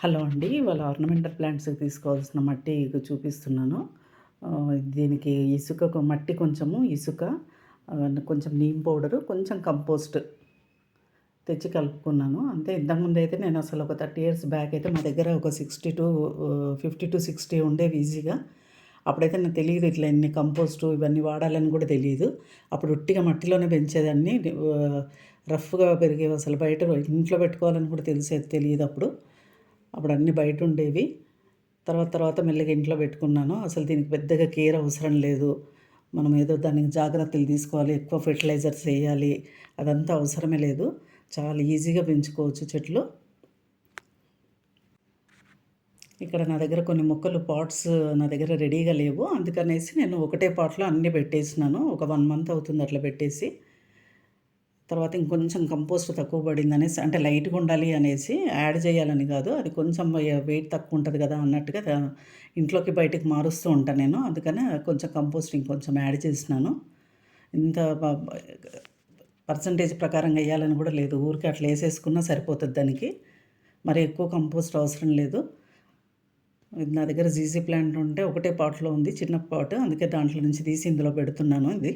Hello అండి ఇవాళ ornamental ప్లాంట్స్కి తీసుకోవాల్సిన మట్టి చూపిస్తున్నాను. దీనికి ఇసుక మట్టి కొంచెము ఇసుక కొంచెం నీమ్ పౌడరు కొంచెం కంపోస్ట్ తెచ్చి కలుపుకున్నాను. అంతే ఇంతకుముందు అయితే నేను అసలు ఒక థర్టీ ఇయర్స్ బ్యాక్ అయితే మా దగ్గర ఒక sixty to fifty to sixty ఉండేవి ఈజీగా. అప్పుడైతే నాకు తెలియదు ఇట్లా ఎన్ని కంపోస్టు ఇవన్నీ వాడాలని కూడా తెలియదు. అప్పుడు ఉట్టిగా మట్టిలోనే పెంచేదాన్ని. రఫ్గా పెరిగేవి అసలు బయట ఇంట్లో పెట్టుకోవాలని కూడా తెలిసేది తెలియదు అప్పుడు. అప్పుడు అన్నీ బయట ఉండేవి. తర్వాత తర్వాత మెల్లగా ఇంట్లో పెట్టుకున్నాను. అసలు దీనికి పెద్దగా కేర్ అవసరం లేదు. మనం ఏదో దానికి జాగ్రత్తలు తీసుకోవాలి ఎక్కువ ఫెర్టిలైజర్స్ వేయాలి అదంతా అవసరమే లేదు. చాలా ఈజీగా పెంచుకోవచ్చు చెట్లు. ఇక్కడ నా దగ్గర కొన్ని మొక్కలు పాట్స్ నా దగ్గర రెడీగా లేవు. అందుకనేసి నేను ఒకటే పాట్లో అన్నీ పెట్టేసినాను. ఒక వన్ మంత్ అవుతుంది అట్లా పెట్టేసి. తర్వాత ఇంకొంచెం కంపోస్ట్ తక్కువ పడింది అనేసి అంటే లైట్గా ఉండాలి అనేసి యాడ్ చేయాలని కాదు. అది కొంచెం వెయిట్ తక్కువ ఉంటుంది కదా అన్నట్టుగా ఇంట్లోకి బయటికి మారుస్తూ ఉంటాను నేను. అందుకనే కొంచెం కంపోస్ట్ ఇంకొంచెం యాడ్ చేసినాను. ఇంత పర్సంటేజ్ ప్రకారంగా వేయాలని కూడా లేదు. ఊరికి అట్లా వేసేసుకున్నా సరిపోతుంది దానికి. మరి ఎక్కువ కంపోస్ట్ అవసరం లేదు. నా దగ్గర జీజీ ప్లాంట్ ఉంటే ఒకటే పాట్లో ఉంది చిన్న పాట్. అందుకే దాంట్లో నుంచి తీసి ఇందులో పెడుతున్నాను ఇది.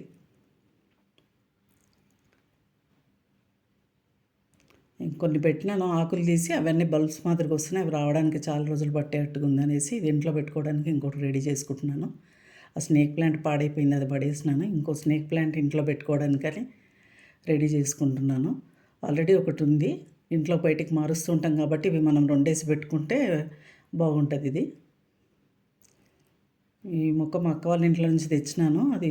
కొన్ని పెట్టినాను ఆకులు తీసి అవన్నీ బల్బ్స్ మాదిరిగా వస్తున్నాయి. అవి రావడానికి చాలా రోజులు పట్టేట్టుగా ఉందనేసి ఇది ఇంట్లో పెట్టుకోవడానికి ఇంకోటి రెడీ చేసుకుంటున్నాను. ఆ స్నేక్ ప్లాంట్ పాడైపోయింది అది పడేసినాను. ఇంకో స్నేక్ ప్లాంట్ ఇంట్లో పెట్టుకోవడానికని రెడీ చేసుకుంటున్నాను. ఆల్రెడీ ఒకటి ఉంది. ఇంట్లో బయటికి మారుస్తూ ఉంటాం కాబట్టి ఇవి మనం రెండేసి పెట్టుకుంటే బాగుంటుంది ఇది. ఈ మొక్క మా అక్క వాళ్ళ ఇంట్లో నుంచి తెచ్చినాను. అది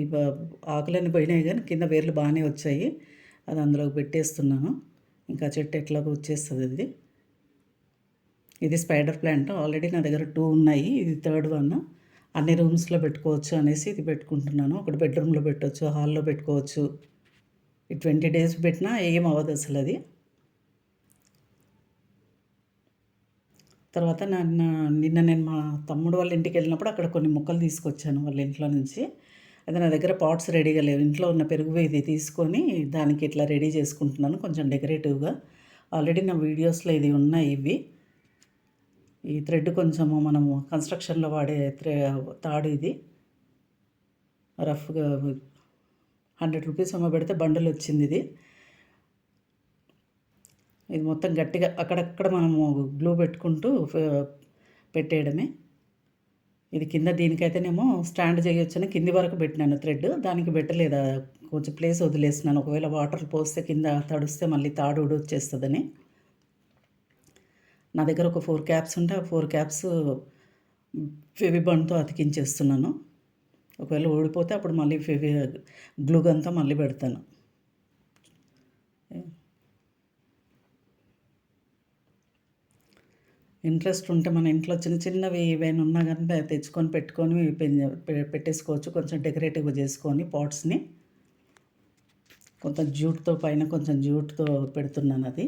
ఆకులన్నీ పోయినాయి కానీ కింద వేర్లు బాగానే వచ్చాయి. అది అందులోకి పెట్టేస్తున్నాను. ఇంకా చెట్టు ఎట్లాగో వచ్చేస్తుంది అది ఇది స్పైడర్ ప్లాంట్. ఆల్రెడీ నా దగ్గర టూ ఉన్నాయి. ఇది థర్డ్ వన్. అన్ని రూమ్స్లో పెట్టుకోవచ్చు అనేసి ఇది పెట్టుకుంటున్నాను. ఒకటి బెడ్రూమ్లో పెట్టవచ్చు హాల్లో పెట్టుకోవచ్చు. ఈ ట్వంటీ డేస్ పెట్టినా ఏం అవ్వదు అసలు అది. తర్వాత నన్ను నిన్న నేను మా తమ్ముడు వాళ్ళ ఇంటికి వెళ్ళినప్పుడు అక్కడ కొన్ని మొక్కలు తీసుకొచ్చాను వాళ్ళ ఇంట్లో నుంచి. ఏదైనా నా దగ్గర పాట్స్ రెడీగా లేవు. ఇంట్లో ఉన్న పెరుగు ఇది తీసుకొని దానికి ఇట్లా రెడీ చేసుకుంటున్నాను కొంచెం డెకరేటివ్గా. ఆల్రెడీ నా వీడియోస్లో ఇది ఉన్నాయి ఇవి. ఈ థ్రెడ్ కొంచెము మనము కన్స్ట్రక్షన్లో వాడే థ్రె తాడు ఇది. రఫ్గా హండ్రెడ్ రూపీస్ అమ్మ పెడితే బండలు వచ్చింది ఇది. ఇది మొత్తం గట్టిగా అక్కడక్కడ మనము గ్లూ పెట్టుకుంటూ పెట్టేయడమే. ఇది కింద దీనికైతేనేమో స్టాండ్ చేయొచ్చని కింది వరకు పెట్టినాను థ్రెడ్. దానికి పెట్టలేదు? కొంచెం ప్లేస్ వదిలేసినాను. ఒకవేళ వాటర్ పోస్తే కింద తడిస్తే మళ్ళీ తాడు ఊడి వచ్చేస్తుందని. నా దగ్గర ఒక ఫోర్ క్యాప్స్ ఉంటే ఆ ఫోర్ క్యాప్స్ ఫెవిబన్తో అతికించేస్తున్నాను. ఒకవేళ ఊడిపోతే అప్పుడు మళ్ళీ ఫెవి గ్లూగన్తో మళ్ళీ పెడతాను. ఇంట్రెస్ట్ ఉంటే మన ఇంట్లో చిన్న చిన్నవి ఏవైనా ఉన్నా కానీ తెచ్చుకొని పెట్టుకొని పె- పెట్టేసుకోవచ్చు. కొంచెం డెకరేటివ్గా చేసుకొని పాట్స్ని కొంచెం జ్యూట్తో పైన కొంచెం జ్యూట్తో పెడుతున్నాను అది.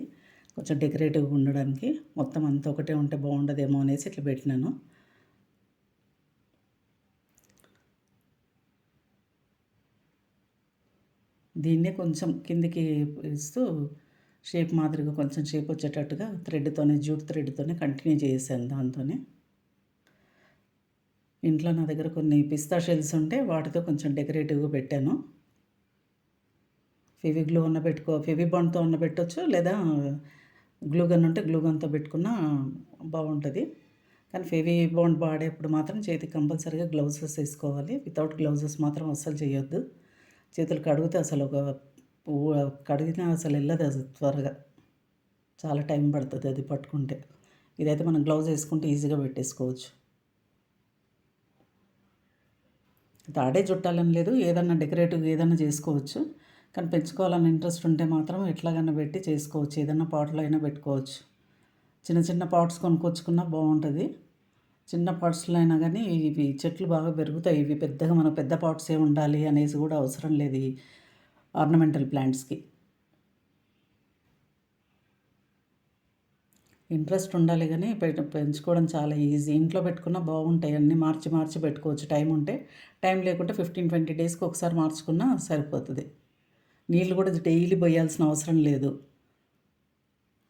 కొంచెం డెకరేటివ్గా ఉండడానికి. మొత్తం అంతా ఒకటే ఉంటే బాగుండదేమో అనేసి ఇట్లా పెట్టినాను. దీన్నే కొంచెం కిందికి ఇస్తూ షేప్ మాదిరిగా కొంచెం షేప్ వచ్చేటట్టుగా థ్రెడ్తోనే జూట్ థ్రెడ్తోనే కంటిన్యూ చేసాను దాంతోనే. ఇంట్లో నా దగ్గర కొన్ని పిస్తా షెల్స్ ఉంటే వాటితో కొంచెం డెకరేటివ్గా పెట్టాను. ఫెవి గ్లూ ఉన్న పెట్టుకో ఫెవి బాండ్తో ఉన్న పెట్టవచ్చు లేదా గ్లూగన్ ఉంటే గ్లూ గన్తో పెట్టుకున్నా బాగుంటుంది. కానీ ఫెవి బాండ్ వాడేప్పుడు మాత్రం చేతికి కంపల్సరీగా గ్లౌజెస్ వేసుకోవాలి. వితౌట్ గ్లౌజెస్ మాత్రం అస్సలు చేయొద్దు. చేతులు కడిగితే అసలు ఒక కడిగినా అసలు వెళ్ళదు అది త్వరగా. చాలా టైం పడుతుంది అది పట్టుకుంటే. ఇదైతే మనం గ్లౌజ్ వేసుకుంటే ఈజీగా పెట్టేసుకోవచ్చు. తాడే చుట్టాలని లేదు ఏదన్నా డెకరేటివ్ ఏదన్నా చేసుకోవచ్చు. కానీ పెంచుకోవాలని ఇంట్రెస్ట్ ఉంటే మాత్రం ఎట్లాగైనా పెట్టి చేసుకోవచ్చు. ఏదన్నా పాట్లో అయినా పెట్టుకోవచ్చు. చిన్న చిన్న పాట్స్ కొనుక్కొచ్చుకున్నా బాగుంటుంది. చిన్న పాట్స్లో అయినా కానీ ఇవి చెట్లు బాగా పెరుగుతాయి. ఇవి పెద్దగా మన పెద్ద పాట్సే ఉండాలి అనేసి కూడా అవసరం లేదు. ఆర్నమెంటల్ ప్లాంట్స్కి ఇంట్రెస్ట్ ఉండాలి కానీ పె- పెంచుకోవడం చాలా ఈజీ ఇంట్లో పెట్టుకున్నా బాగుంటాయి అన్నీ. మార్చి మార్చి పెట్టుకోవచ్చు. టైం ఉంటే టైం లేకుంటే ఫిఫ్టీన్ ట్వంటీ డేస్కి ఒకసారి మార్చుకున్నా సరిపోతుంది. నీళ్ళు కూడా డైలీ పోయాల్సిన అవసరం లేదు.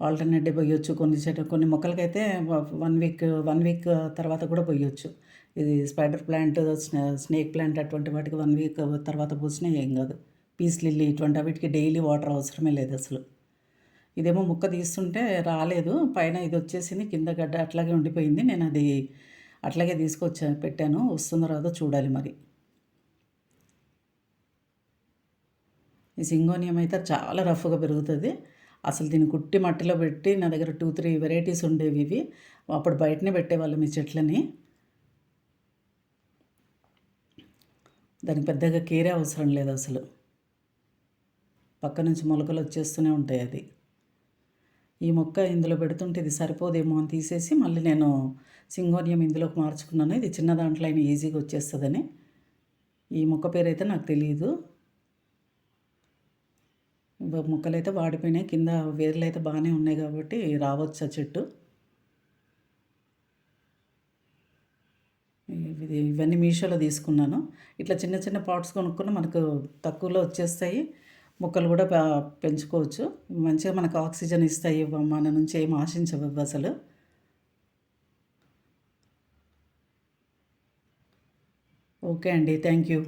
ఆల్టర్నేట్ డే పోయొచ్చు కొన్ని చెట్టు కొన్ని మొక్కలకైతే వన్ వీక్ వన్ వీక్ తర్వాత కూడా పోయొచ్చు ఇది స్పైడర్ ప్లాంట్ స్నేక్ ప్లాంట్ అటువంటి వాటికి వన్ వీక్ తర్వాత పోసినా ఏం కాదు. పీస్ లిల్లీ ఇటువంటి వీటికి డైలీ వాటర్ అవసరమే లేదు అసలు. ఇదేమో ముక్క తీస్తుంటే రాలేదు. పైన ఇది వచ్చేసింది కింద గడ్డ అట్లాగే ఉండిపోయింది. నేను అది అట్లాగే తీసుకొచ్చా పెట్టాను. వస్తుందో రాదో చూడాలి మరి. ఈ సింగోనియం అయితే చాలా రఫ్గా పెరుగుతుంది. అసలు దీన్ని కుట్టి మట్టిలో పెట్టి నా దగ్గర టూ త్రీ వెరైటీస్ ఉండేవి ఇవి. అప్పుడు బయటనే పెట్టేవాళ్ళం ఈ చెట్లని. దానికి పెద్దగా కేరే అవసరం లేదు అసలు. పక్క నుంచి మొలకలు వచ్చేస్తూనే ఉంటాయి అది ఈ మొక్క ఇందులో పెడుతుంటే ఇది సరిపోదేమో అని తీసేసి మళ్ళీ నేను సింగోనియం ఇందులోకి మార్చుకున్నాను. ఇది చిన్న దాంట్లో అయినా ఈజీగా వచ్చేస్తుందని. ఈ మొక్క పేరు అయితే నాకు తెలియదు మొక్కలు అయితే వాడిపోయినాయి. కింద వేర్లు అయితే బాగానే ఉన్నాయి కాబట్టి రావచ్చు ఆ చెట్టు. ఇది ఇవన్నీ మీషోలో తీసుకున్నాను. ఇట్లా చిన్న చిన్న పాట్స్ కొనుక్కున్న మనకు తక్కువలో వచ్చేస్తాయి. మొక్కలు కూడా పెంచుకోవచ్చు. మంచిగా మనకు ఆక్సిజన్ ఇస్తాయి మన నుంచి ఏం ఆశించవు అసలు. ఓకే అండి. Thank you.